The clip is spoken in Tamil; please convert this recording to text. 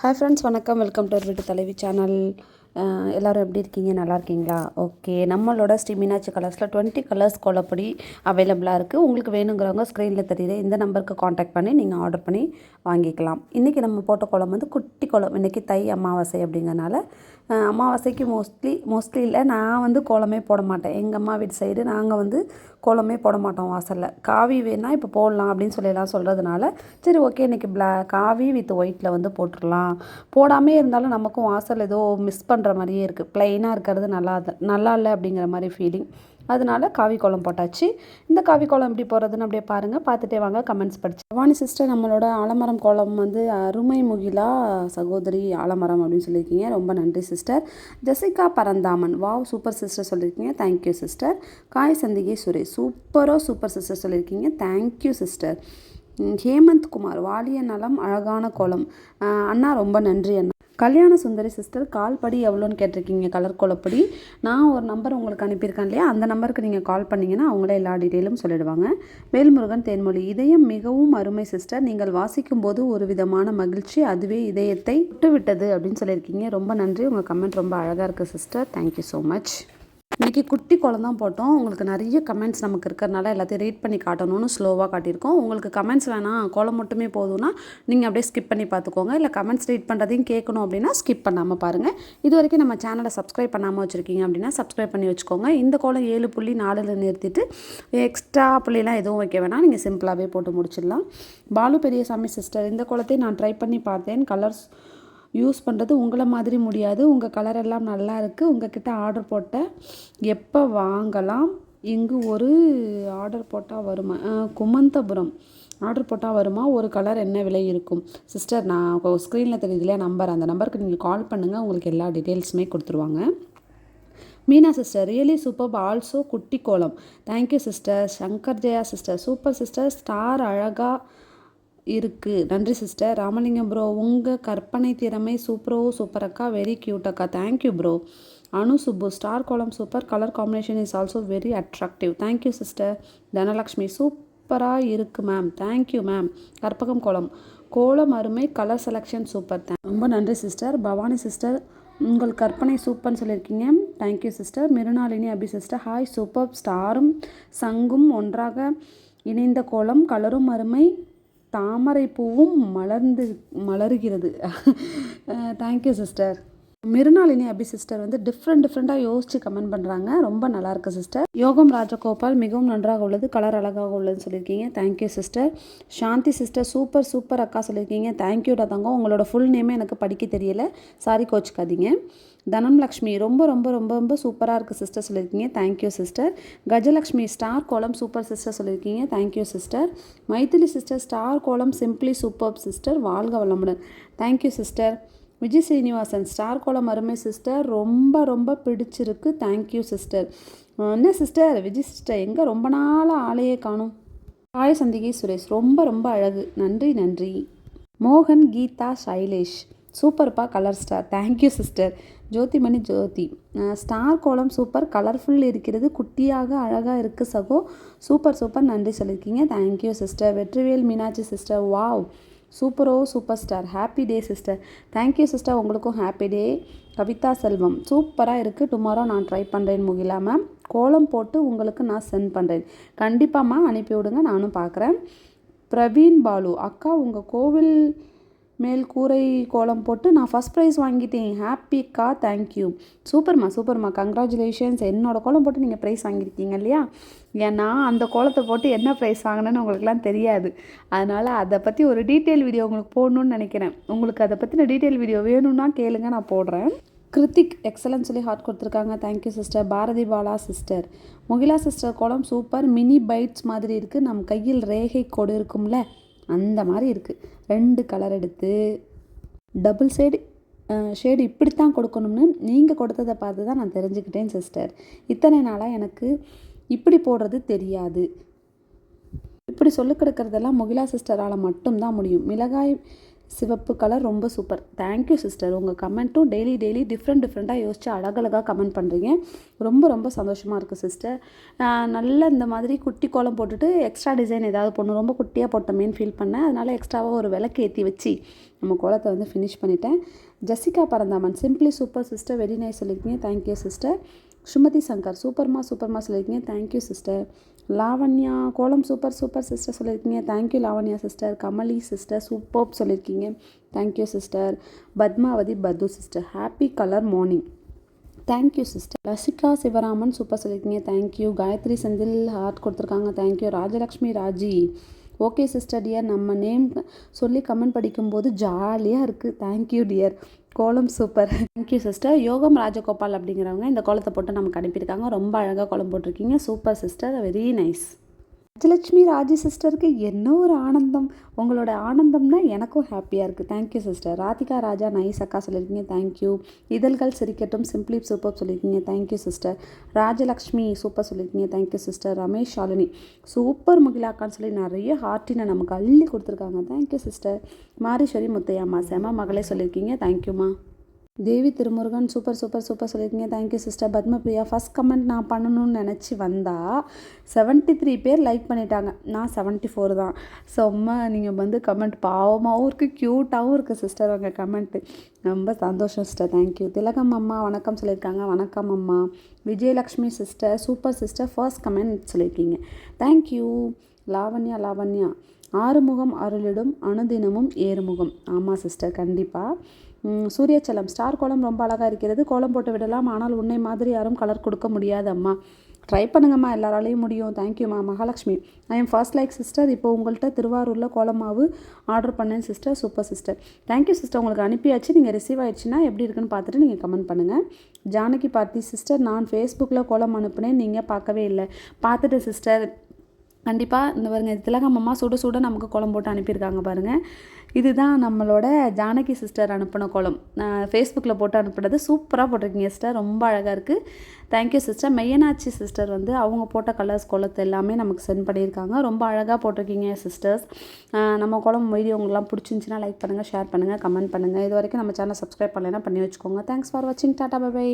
ஹாய் ஃப்ரெண்ட்ஸ் வணக்கம். வெல்கம் டு வீட்டு தலைவி சேனல் எல்லோரும் எப்படி இருக்கீங்க? நல்லா இருக்கீங்களா? ஓகே. நம்மளோட ஸ்ரீ மீனாட்சி கலர்ஸில் டுவெண்ட்டி கலர்ஸ் கோலப்பொடி அவைலபிளாக இருக்குது உங்களுக்கு வேணுங்கிறவங்க ஸ்க்ரீனில் தெரியுது. இந்த நம்பருக்கு காண்டாக்ட் பண்ணி நீங்கள் ஆர்டர் பண்ணி வாங்கிக்கலாம். இன்றைக்கி நம்ம போட்ட கோலம் வந்து குட்டி கோலம். இன்றைக்கி தை அமாவாசை அப்படிங்கிறனால அமாவாசைக்கு மோஸ்ட்லி மோஸ்ட்லி இல்லை நான் வந்து கோலமே போட மாட்டேன். எங்கள் அம்மா வீட்டு சைடு நாங்கள் வந்து கோலமே போட மாட்டோம் வாசலில். காவி வேணால் இப்போ போடலாம் அப்படின்னு சொல்லலாம் சொல்கிறதுனால சரி ஓகே இன்றைக்கி ப்ளா காவி வித் ஒயிட்டில் வந்து போட்டுடலாம். போடாமே இருந்தாலும் நமக்கும் வாசல் ஏதோ மிஸ் பண்ண பண்ணுற மாதிரியே இருக்குது ப்ளைனாக இருக்கிறது நல்லா நல்லா இல்லை அப்படிங்கிற மாதிரி ஃபீலிங் அதனால காவி கோலம் போட்டாச்சு. இந்த காவி கோலம் எப்படி போகிறதுன்னு அப்படியே பாருங்கள் பார்த்துட்டே வாங்க கமெண்ட்ஸ் படிச்சு. பவானி சிஸ்டர் நம்மளோட ஆலமரம் கோலம் வந்து அருமை முகிலா சகோதரி ஆலமரம் அப்படின்னு சொல்லியிருக்கீங்க. ரொம்ப நன்றி sister Jessica Paranthaman. Wow super sister சொல்லியிருக்கீங்க. தேங்க்யூ சிஸ்டர் காய் சந்திகை சுரேஷ். சூப்பரோ சூப்பர் சிஸ்டர் சொல்லியிருக்கீங்க. Thank you sister Hemanth Kumar. வாலிய நலம் அழகான கோலம். அண்ணா ரொம்ப நன்றி அண்ணா. கல்யாண சுந்தரி சிஸ்டர் கால் படி எவ்வளோன்னு கேட்டிருக்கீங்க கலர் கோலப்படி நான் ஒரு நம்பர் உங்களுக்கு அனுப்பியிருக்கேன் இல்லையா? அந்த நம்பருக்கு நீங்கள் கால் பண்ணிங்கன்னா அவங்களே எல்லா டீட்டெயிலும் சொல்லிடுவாங்க. வேல்முருகன் தேன்மொழி இதயம் மிகவும் அருமை சிஸ்டர் நீங்கள் வாசிக்கும் போது ஒரு விதமான மகிழ்ச்சி அதுவே இதயத்தை விட்டுவிட்டது அப்படின்னு சொல்லியிருக்கீங்க. ரொம்ப நன்றி. உங்கள் கமெண்ட் ரொம்ப அழகாக இருக்குது சிஸ்டர் தேங்க்யூ ஸோ மச் இன்றைக்கி குட்டி குளம் தான் போட்டோம். உங்களுக்கு நிறைய கமெண்ட்ஸ் நமக்கு இருக்கிறனால எல்லாத்தையும் ரீட் பண்ணி காட்டணும்னு ஸ்லோவாக காட்டியிருக்கோம். உங்களுக்கு கமெண்ட்ஸ் வேணாம் குளம் மட்டுமே போதும்னா நீங்கள் அப்படியே ஸ்கிப் பண்ணி பார்த்துக்கோங்க. இல்லை கமெண்ட்ஸ் ரீட் பண்ணுறதையும் கேட்கணும் அப்படின்னா ஸ்கிப் பண்ணாமல் பாருங்கள் இது வரைக்கும் நம்ம சேனலை சப்ஸ்கிரைப் பண்ணாமல் வச்சுருக்கீங்க அப்படின்னா சப்ஸ்கிரைப் பண்ணி வச்சுக்கோங்க. இந்த கோலம் ஏழு புள்ளி நாலில் நிறுத்திட்டு எக்ஸ்ட்ரா புள்ளிலாம் எதுவும் வைக்க வேணாம். நீங்கள் சிம்பிளாகவே போட்டு முடிச்சிடலாம். பாலு பெரியசாமி சிஸ்டர் இந்த குளத்தை நான் ட்ரை பண்ணி பார்த்தேன். கலர்ஸ் யூஸ் பண்ணுறது உங்களை மாதிரி முடியாது. உங்கள் கலர் எல்லாம் நல்லா இருக்குது உங்ககிட்ட ஆர்டர் போட்ட எப்போ வாங்கலாம்? இங்கு ஒரு ஆர்டர் போட்டால் வருமா? குமந்தபுரம். ஆர்டர் போட்டால் வருமா? ஒரு கலர் என்ன விலை இருக்கும்? சிஸ்டர் நான் ஸ்க்ரீனில் தெரியுது இல்லையா நம்பர் அந்த நம்பருக்கு நீங்கள் கால் பண்ணுங்கள் உங்களுக்கு எல்லா டீட்டெயில்ஸுமே கொடுத்துருவாங்க. Meena sister really super also குட்டி கோலம். Thank you sister Shankar Jaya sister super sister star அழகாக இருக்குது நன்றி சிஸ்டர் ராமலிங்கம் ப்ரோ உங்கள் கற்பனை திறமை சூப்பரோ சூப்பர் அக்கா. வெரி க்யூட் அக்கா. Thank you bro Anu Subbu. Star கோலம் super colour combination is also very attractive thank you sister Dhanalakshmi சூப்பராக இருக்குது மேம் தேங்க்யூ மேம் கற்பகம் கோலம். கோலம் அருமை கலர் செலெக்ஷன் சூப்பர் ரொம்ப நன்றி சிஸ்டர் பவானி சிஸ்டர் உங்கள் கற்பனை சூப்பர்னு சொல்லியிருக்கீங்க. Thank you sister Mrunalini Abhi sister hi super ஸ்டாரும் சங்கும் ஒன்றாக இணைந்த கோலம். கலரும் அருமை தாமரை பூவும் மலர்ந்து மலருகிறது. Thank you sister Mrunalini Abhi sister வந்து டிஃப்ரெண்ட் டிஃப்ரெண்ட்டாக யோசிச்சு கமெண்ட் பண்ணுறாங்க ரொம்ப நல்லா இருக்கு சிஸ்டர் யோகம் ராஜகோபால் மிகவும் நன்றாக உள்ளது கலர் அழகாக உள்ளதுன்னு சொல்லியிருக்கீங்க. Thank you sister Shanti sister super super அக்கா சொல்லியிருக்கீங்க. தேங்க்யூடா தங்கம் உங்களோட ஃபுல் நேமே எனக்கு படிக்க தெரியல. சாரி கோச்சுக்காதீங்க. தனம்லக்ஷ்மி ரொம்ப ரொம்ப ரொம்ப ரொம்ப சூப்பராக இருக்குது சிஸ்டர் சொல்லியிருக்கீங்க. Thank you sister Gajalakshmi star கோலம் சூப்பர் சிஸ்டர் சொல்லியிருக்கீங்க. Thank you sister Maithili sister star கோலம் சிம்பிளி சூப்பர் சிஸ்டர் வாழ்க வளமுடன். Thank you sister Vijay Srinivasan star கோலம் அருமை சிஸ்டர். ரொம்ப ரொம்ப பிடிச்சிருக்கு. தேங்க்யூ சிஸ்டர் என்ன சிஸ்டர் விஜய் சிஸ்டர் எங்கே ரொம்ப நாளாக ஆளையே காணும்? ஹாய் சந்திகை சுரேஷ் ரொம்ப ரொம்ப அழகு. நன்றி நன்றி. மோகன் கீதா சைலேஷ். சூப்பர்ப்பா colour star thank you sister Jothimani Jothi. Star கோலம் சூப்பர் கலர்ஃபுல் இருக்கிறது. குட்டியாக அழகாக இருக்குது சகோ. சூப்பர் சூப்பர் நன்றி சொல்லியிருக்கீங்க. Thank you sister Vetrivel Meenakshi sister wow சூப்பரோ super star happy day sister thank you sister உங்களுக்கும் ஹாப்பி டே கவிதா செல்வம் சூப்பராக இருக்குது டுமாரோ நான் ட்ரை பண்ணுறேன் முகிலா மேம் கோலம் போட்டு உங்களுக்கு நான் சென்ட் பண்ணுறேன் கண்டிப்பாம்மா அனுப்பி விடுங்க நானும் பார்க்குறேன். பிரவீன் பாலு அக்கா உங்கள் கோவில் மேல் கூரை கோலம் போட்டு நான் ஃபஸ்ட் ப்ரைஸ் வாங்கிட்டேன். ஹாப்பிக்கா தேங்க்யூ சூப்பர்மா சூப்பர்மா. கங்க்ராச்சுலேஷன்ஸ் என்னோடய கோலம் போட்டு நீங்கள் ப்ரைஸ் வாங்கியிருக்கீங்க இல்லையா? ஏன்னா அந்த கோலத்தை போட்டு என்ன ப்ரைஸ் வாங்கினேன்னு உங்களுக்குலாம் தெரியாது. அதனால் அதை பற்றி ஒரு டீட்டெயில் வீடியோ உங்களுக்கு போடணும்னு நினைக்கிறேன். உங்களுக்கு அதை பற்றின டீட்டெயில் வீடியோ வேணும்னா கேளுங்க நான் போடுறேன். கிருத்திக் எக்ஸலன்ட் சொல்லி ஹார்ட் கொடுத்துருக்காங்க. Thank you sister Bharathi Bala sister Mukila sister கோலம் சூப்பர் மினி பைட்ஸ் மாதிரி இருக்குது நம் கையில் ரேகை கோடு இருக்கும்ல? அந்த மாதிரி இருக்குது ரெண்டு கலர் எடுத்து டபுள் சைடு ஷேடு இப்படி தான் கொடுக்கணும்னு நீங்கள் கொடுத்ததை பார்த்து தான் நான் தெரிஞ்சுக்கிட்டேன் சிஸ்டர் இத்தனை நாளாக எனக்கு இப்படி போடுறது தெரியாது. இப்படி சொல்லிக் கொடுக்கறதெல்லாம் முகிலா சிஸ்டரால் மட்டும்தான் முடியும். மிளகாய் சிவப்பு கலர் ரொம்ப சூப்பர் தேங்க்யூ சிஸ்டர் உங்கள் கமெண்ட்டும் டெய்லி டெய்லி டிஃப்ரெண்ட் டிஃப்ரெண்ட்டாக யோசிச்சு அழகழகாக கமெண்ட் பண்ணுறீங்க ரொம்ப ரொம்ப சந்தோஷமாக இருக்குது சிஸ்டர் நல்ல இந்த மாதிரி குட்டி கோலம் போட்டுட்டு எக்ஸ்ட்ரா டிசைன் ஏதாவது போடணும் ரொம்ப குட்டியாக போட்டோமேன்னு ஃபீல் பண்ணேன். அதனால் எக்ஸ்ட்ராவாக ஒரு விளக்கு ஏற்றி வச்சு நம்ம கோலத்தை வந்து ஃபினிஷ் பண்ணிட்டேன். Jessica Paranthaman simply super sister very nice சொல்லியிருக்கீங்க. Thank you sister Sumathi Shankar சூப்பர்மா சூப்பர்மா சொல்லியிருக்கீங்க. தேங்க்யூ சிஸ்டர் லாவண்யா கோலம் சூப்பர் சூப்பர் சிஸ்டர் சொல்லியிருக்கீங்க. Thank you Lavanya sister Kamali sister super சொல்லியிருக்கீங்க. தேங்க்யூ சிஸ்டர் பத்மாவதி பத்து sister happy colour morning thank you sister Lasika Sivaraman super சொல்லியிருக்கீங்க. Thank you Gayathri Senthil heart கொடுத்துருக்காங்க. Thank you Rajalakshmi Raji. Okay sister dear. நம்ம நேம் சொல்லி கமெண்ட் படிக்கும்போது ஜாலியாக இருக்குது தேங்க்யூ டியர் கோலம் super thank you sister Yogam Rajagopal அப்படிங்கிறவங்க இந்த கோலத்தை போட்டு நமக்கு அனுப்பியிருக்காங்க. ரொம்ப அழகாக கோலம் போட்டிருக்கீங்க. Super sister very nice Rajalakshmi Raji சிஸ்டருக்கு என்ன ஒரு ஆனந்தம். உங்களோட ஆனந்தம்னா எனக்கும் ஹாப்பியாக இருக்குது thank you sister Radhika Raja nice அக்கா சொல்லியிருக்கீங்க. தேங்க்யூ இதழ்கள் சிரிக்கட்டும் சிம்பிளி சூப்பர் சொல்லியிருக்கீங்க. Thank you sister Rajalakshmi super சொல்லியிருக்கீங்க. Thank you sister Ramesh Shalini. Super முகிலாக்கான்னு சொல்லி நிறைய ஹார்ட்டினை நமக்கு அள்ளி கொடுத்துருக்காங்க. தேங்க்யூ சிஸ்டர் மாரீஸ்வரி முத்தையாம்மா செம மகளே சொல்லியிருக்கீங்க. தேங்க்யூம்மா Devi Thirumurugan super super super சொல்லியிருக்கீங்க. Thank you sister Padmapriya. First comment நான் பண்ணணும்னு நினச்சி வந்தால் செவன்ட்டி த்ரீ பேர் லைக் பண்ணிட்டாங்க. நான் செவன்ட்டி ஃபோர் தான். செம்ம நீங்கள் வந்து கமெண்ட் பாவமாகவும் இருக்குது க்யூட்டாகவும் இருக்குது சிஸ்டர் உங்கள் கமெண்ட்டு ரொம்ப சந்தோஷம் சிஸ்டர் தேங்க்யூ திலகம் அம்மா வணக்கம் சொல்லியிருக்காங்க. வணக்கம் அம்மா. Vijayalakshmi sister super sister first comment சொல்லியிருக்கீங்க. Thank you Lavanya Lavanya. Arumugam அருளிடும் அனுதினமும் ஏறுமுகம். ஆமாம் சிஸ்டர் கண்டிப்பாக சூரியச்சலம். ஸ்டார் கோலம் ரொம்ப அழகாக இருக்கிறது. கோலம் போட்டு விடலாம். ஆனால் உன்னை மாதிரி யாரும் கலர் கொடுக்க முடியாது அம்மா ட்ரை பண்ணுங்கம்மா. எல்லாராலையும் முடியும். தேங்க்யூம்மா Mahalakshmi. I am first like sister இப்போ உங்கள்கிட்ட திருவாரூரில் கோலமாவு ஆர்டர் பண்ணேன் sister super sister thank you sister உங்களுக்கு அனுப்பியாச்சு. நீங்கள் ரிசீவ் ஆயிடுச்சுன்னா எப்படி இருக்குன்னு பார்த்துட்டு நீங்கள் கமெண்ட் பண்ணுங்கள் ஜானகி பார்த்தி சிஸ்டர் நான் ஃபேஸ்புக்கில் கோலம் அனுப்புனேன். நீங்கள் பார்க்கவே இல்லை. பார்த்துட்டு சிஸ்டர் கண்டிப்பாக இந்த பாருங்க திலகம் அம்மா சுட சுட நமக்கு குளம் போட்டு அனுப்பியிருக்காங்க பாருங்கள் இதுதான் நம்மளோட ஜானகி சிஸ்டர் அனுப்பின குளம் ஃபேஸ்புக்கில் போட்டு அனுப்புனது சூப்பராக போட்டிருக்கீங்க சிஸ்டர் ரொம்ப அழகாக இருக்குது தேங்க்யூ சிஸ்டர் மெய்யனாட்சி சிஸ்டர் வந்து அவங்க போட்ட கலர்ஸ் குளத்தை எல்லாமே நமக்கு சென்ட் பண்ணியிருக்காங்க. ரொம்ப அழகாக போட்டிருக்கீங்க சிஸ்டர்ஸ் நம்ம குளம் வீடியோ உங்களுக்குலாம் பிடிச்சிருந்துச்சின்னா லைக் பண்ணுங்கள் ஷேர் பண்ணுங்கள் கமெண்ட் பண்ணுங்கள் இது வரைக்கும் நம்ம சேனல் சப்ஸ்கிரைப் பண்ணலைன்னா பண்ணி வச்சுக்கோங்க. தேங்க்ஸ் ஃபார் வாட்சிங் டாட்டா பை